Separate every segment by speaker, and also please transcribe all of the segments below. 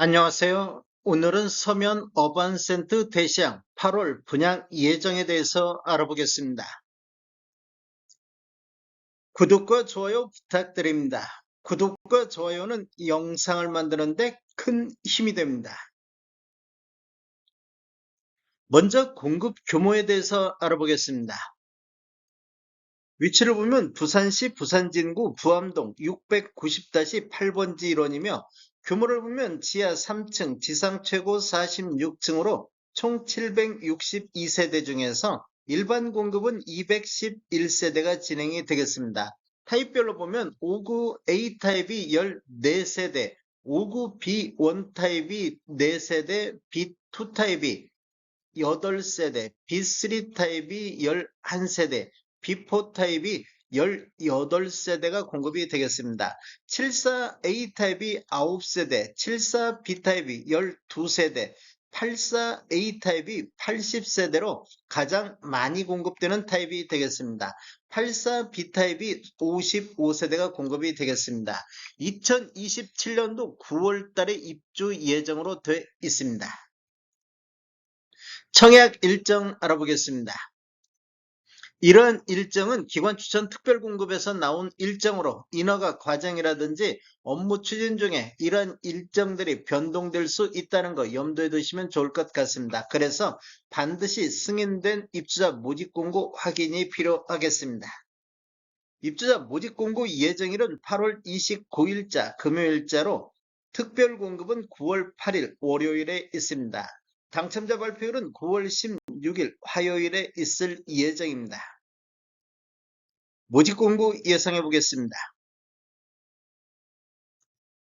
Speaker 1: 안녕하세요. 오늘은 서면 어반센트 대시양 8월 분양 예정에 대해서 알아보겠습니다. 구독과 좋아요 부탁드립니다. 구독과 좋아요는 영상을 만드는데 큰 힘이 됩니다. 먼저 공급 규모에 대해서 알아보겠습니다. 위치를 보면 부산시 부산진구 부암동 690-8번지 일원이며 규모를 보면 지하 3층, 지상 최고 46층으로 총 762세대 중에서 일반 공급은 211세대가 진행이 되겠습니다. 타입별로 보면 59 A 타입이 14세대, 59 B 1 타입이 4세대, B 2 타입이 8세대, B3 타입이 11세대, B4 타입이 18세대가 공급이 되겠습니다. 74A 타입이 9세대, 74B 타입이 12세대, 84A 타입이 80세대로 가장 많이 공급되는 타입이 되겠습니다. 84B 타입이 55세대가 공급이 되겠습니다. 2027년도 9월 달에 입주 예정으로 돼 있습니다. 청약 일정 알아보겠습니다. 이러한 일정은 기관 추천 특별 공급에서 나온 일정으로 인허가 과정이라든지 업무 추진 중에 이러한 일정들이 변동될 수 있다는 거 염두에 두시면 좋을 것 같습니다. 그래서 반드시 승인된 입주자 모집 공고 확인이 필요하겠습니다. 입주자 모집 공고 예정일은 8월 29일자 금요일자로 특별 공급은 9월 8일 월요일에 있습니다. 당첨자 발표일은 9월 16일 화요일에 있을 예정입니다. 모집 공고 예상해 보겠습니다.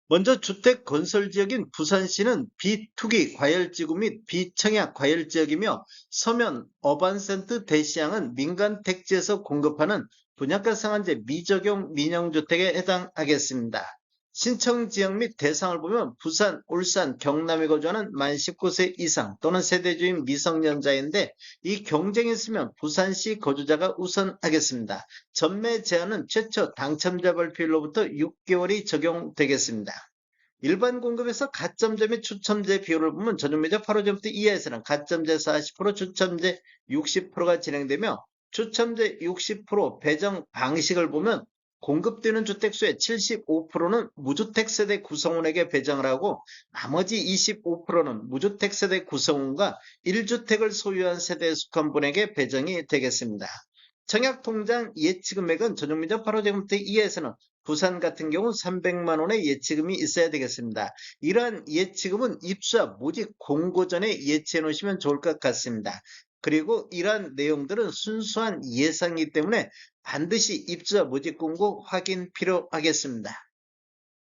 Speaker 1: 먼저 주택 건설 지역인 부산시는 비투기 과열지구 및 비청약 과열지역이며 서면 어반센트 대시양은 민간 택지에서 공급하는 분양가 상한제 미적용 민영주택에 해당하겠습니다. 신청 지역 및 대상을 보면 부산, 울산, 경남에 거주하는 만 19세 이상 또는 세대 주인 미성년자인데 이 경쟁이 있으면 부산시 거주자가 우선하겠습니다. 전매 제한은 최초 당첨자 발표일로부터 6개월이 적용되겠습니다. 일반 공급에서 가점제 및 추첨제 비율을 보면 전용매적 8호점부터 이하에서는 가점제 40%, 추첨제 60%가 진행되며 추첨제 60% 배정 방식을 보면 공급되는 주택수의 75%는 무주택 세대 구성원에게 배정을 하고 나머지 25%는 무주택 세대 구성원과 1주택을 소유한 세대에 속한 분에게 배정이 되겠습니다. 청약통장 예치금액은 전용민정 8호제곱미터 이하에서는 부산 같은 경우 300만 원의 예치금이 있어야 되겠습니다. 이러한 예치금은 입주자 모집 공고 전에 예치해 놓으시면 좋을 것 같습니다. 그리고 이러한 내용들은 순수한 예상이기 때문에 반드시 입주자 모집 공고 확인 필요하겠습니다.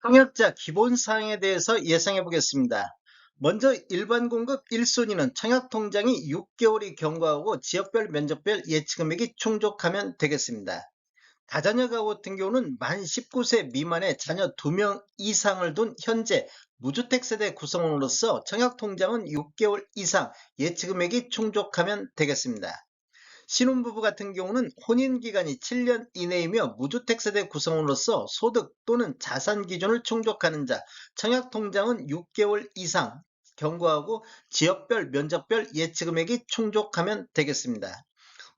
Speaker 1: 청약자 기본사항에 대해서 예상해 보겠습니다. 먼저 일반 공급 1순위는 청약통장이 6개월이 경과하고 지역별 면적별 예치금액이 충족하면 되겠습니다. 다자녀 가구 같은 경우는 만 19세 미만의 자녀 2명 이상을 둔 현재 무주택 세대 구성원으로서 청약 통장은 6개월 이상 예치금액이 충족하면 되겠습니다. 신혼부부 같은 경우는 혼인기간이 7년 이내이며 무주택 세대 구성원으로서 소득 또는 자산 기준을 충족하는 자, 청약통장은 6개월 이상 경고하고 지역별 면적별 예치금액이 충족하면 되겠습니다.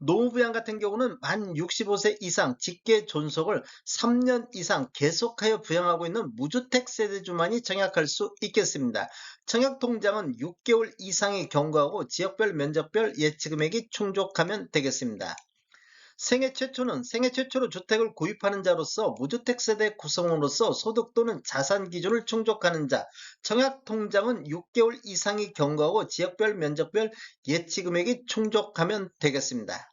Speaker 1: 노무부양 같은 경우는 만 65세 이상 직계 존속을 3년 이상 계속하여 부양하고 있는 무주택 세대주만이 청약할 수 있겠습니다. 청약통장은 6개월 이상의 경과하고 지역별 면적별 예치금액이 충족하면 되겠습니다. 생애 최초는 생애 최초로 주택을 구입하는 자로서 무주택 세대 구성원으로서 소득 또는 자산 기준을 충족하는 자, 청약 통장은 6개월 이상의 경과하고 지역별 면적별 예치금액이 충족하면 되겠습니다.